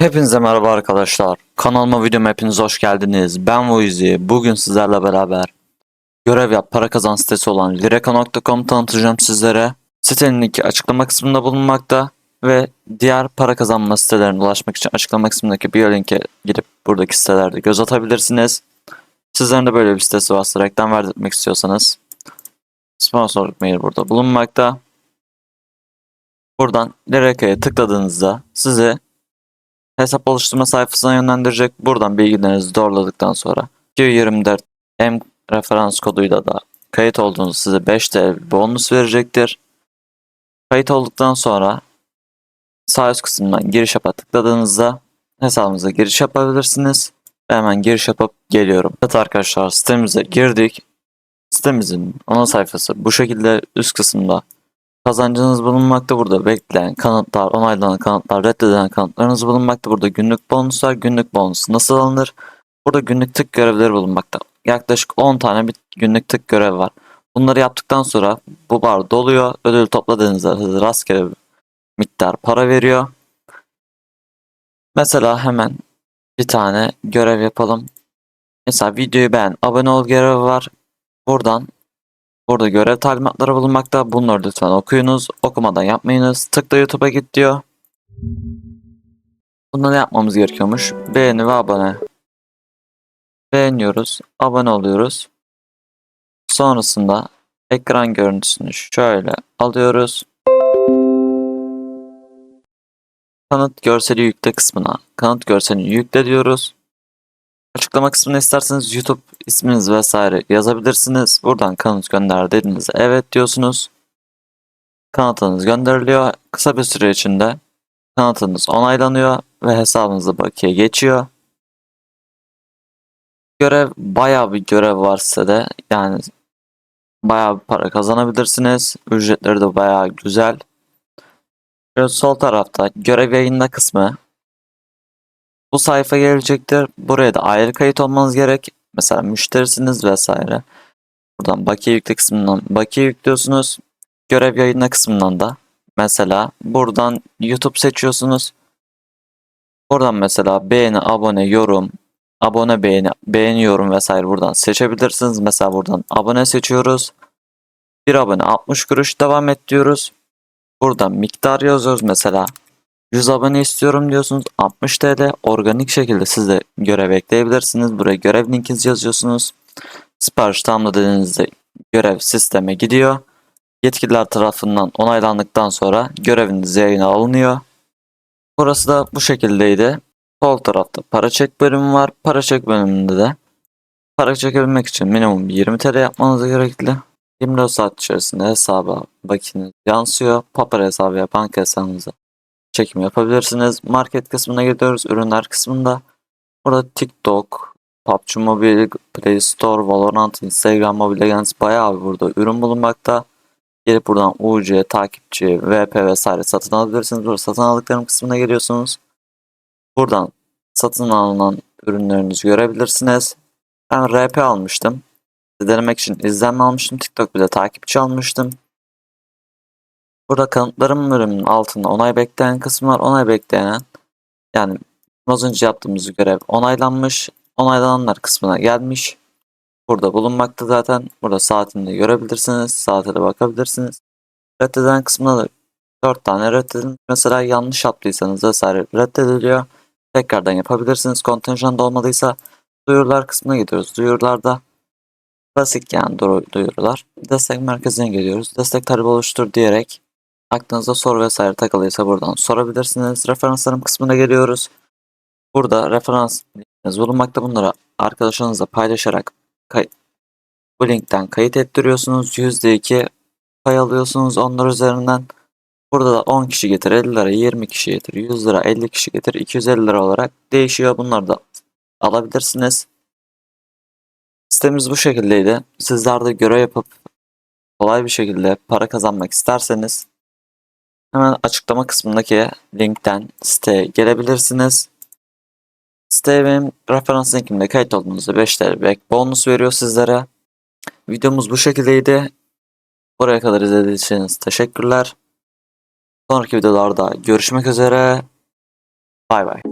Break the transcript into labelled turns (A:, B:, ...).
A: Hepinize merhaba arkadaşlar. Kanalıma videoma hepiniz hoş geldiniz. Ben Voizi. Bugün sizlerle beraber görev yap para kazan sitesi olan lireka.com tanıtacağım sizlere. Sitenin linki açıklama kısmında bulunmakta ve diğer para kazanma sitelerine ulaşmak için açıklama kısmındaki bio linke gidip buradaki sitelerde göz atabilirsiniz. Sizlerin de böyle bir sitesi varsa reklam verdirtmek istiyorsanız sponsorluk mail burada bulunmakta. Buradan Lireka'ya tıkladığınızda sizi hesap oluşturma sayfasına yönlendirecek. Buradan bilgilerinizi doğruladıktan sonra Q24 M referans koduyla da kayıt olduğunuz size 5 TL bonus verecektir. Kayıt olduktan sonra sağ üst kısımdan giriş yapa tıkladığınızda hesabınıza giriş yapabilirsiniz. Hemen giriş yapıp geliyorum. Evet arkadaşlar sitemize girdik. Sitemizin ana sayfası bu şekilde üst kısımda Kazancınız bulunmakta burada. Bekleyen kanıtlar, onaylanan kanıtlar, reddedilen kanıtlarınız bulunmakta. Burada günlük bonuslar, günlük bonus nasıl alınır? Burada günlük tık görevleri bulunmakta. Yaklaşık 10 tane bir günlük tık görev var. Bunları yaptıktan sonra bu bar doluyor. Ödül topladığınızda rastgele bir miktar para veriyor. Mesela hemen bir tane görev yapalım. Mesela videoyu beğen, abone ol görevi var. Buradan Burada görev talimatları bulunmakta. Bunları lütfen okuyunuz. Okumadan yapmayınız. Tıkla YouTube'a git diyor. Bunda ne yapmamız gerekiyormuş? Beğeni ve abone. Beğeniyoruz. Abone oluyoruz. Sonrasında ekran görüntüsünü şöyle alıyoruz. Kanıt görseli yükle kısmına kanıt görselini yükle diyoruz. Açıklama kısmına isterseniz YouTube isminiz vesaire yazabilirsiniz. Buradan kanıt gönder dediğinizde evet diyorsunuz. Kanıtınız gönderiliyor. Kısa bir süre içinde kanıtınız onaylanıyor ve hesabınıza bakiye geçiyor. Görev bayağı bir görev var sitede. Yani bayağı bir para kazanabilirsiniz. Ücretleri de bayağı güzel. Şöyle sol tarafta görev yayında kısmı bu sayfa gelecektir. Buraya da ayrı kayıt olmanız gerek. Mesela müşterisiniz vesaire. Buradan bakiye yükle kısmından bakiye yüklüyorsunuz. Görev yayına kısmından da mesela buradan YouTube seçiyorsunuz. Buradan mesela beğeni, abone, yorum, abone beğeni, beğeni yorum vesaire buradan seçebilirsiniz. Mesela buradan abone seçiyoruz. Bir abone 60 kuruş devam et diyoruz. Buradan miktar yazıyoruz mesela 100 abone istiyorum diyorsunuz. 60 TL organik şekilde siz de görev ekleyebilirsiniz. Buraya görev linkinizi yazıyorsunuz. Sipariş tamamladığınızda görev sisteme gidiyor. Yetkililer tarafından onaylandıktan sonra göreviniz yayına alınıyor. Burası da bu şekildeydi. Sol tarafta para çek bölümü var. Para çek bölümünde de para çekebilmek için minimum 20 TL yapmanız gerekli. 24 saat içerisinde hesaba bakiniz yansıyor. Papara hesabı ya banka hesabınıza çekim yapabilirsiniz. Market kısmına gidiyoruz. Ürünler kısmında. Burada TikTok, PUBG Mobile, Play Store, Valorant, Instagram, Mobile Legends bayağı bir burada ürün bulunmakta. Gelip buradan UC, takipçi, VP vesaire satın alabilirsiniz. Burada satın aldıklarım kısmına geliyorsunuz. Buradan satın alınan ürünlerinizi görebilirsiniz. Ben RP almıştım. Denemek için izlenme almıştım. TikTok bir de takipçi almıştım. Burada kanıtlarım bölümünün altında onay bekleyen kısmı var. Onay bekleyen yani az önce yaptığımız görev onaylanmış. Onaylananlar kısmına gelmiş. Burada bulunmakta zaten. Burada saatini de görebilirsiniz. Saate de bakabilirsiniz. Reddedilen kısmında da 4 tane reddedin. Mesela yanlış yaptıysanız vesaire reddediliyor. Tekrardan yapabilirsiniz. Kontenjanda olmadıysa duyurular kısmına gidiyoruz. Duyurularda klasik yani duyurular. Destek merkezine geliyoruz. Destek talebi oluştur diyerek Aklınızda soru vesaire takılıysa buradan sorabilirsiniz. Referanslarım kısmına geliyoruz. Burada referans linkiniz bulunmakta. Bunları arkadaşlarınızla paylaşarak kay bu linkten kayıt ettiriyorsunuz. %2 pay alıyorsunuz onlar üzerinden. Burada da 10 kişi getir, 50 lira, 20 kişi getir, 100 lira, 50 kişi getir, 250 lira olarak değişiyor. Bunları da alabilirsiniz. Sitemiz bu şekildeydi. Sizler de görev yapıp kolay bir şekilde para kazanmak isterseniz Hemen açıklama kısmındaki linkten siteye gelebilirsiniz. Siteye benim referans linkimde kayıt olduğunuzda 5 TL bonus veriyor sizlere. Videomuz bu şekildeydi. Buraya kadar izlediğiniz için teşekkürler. Sonraki videolarda görüşmek üzere. Bay bay.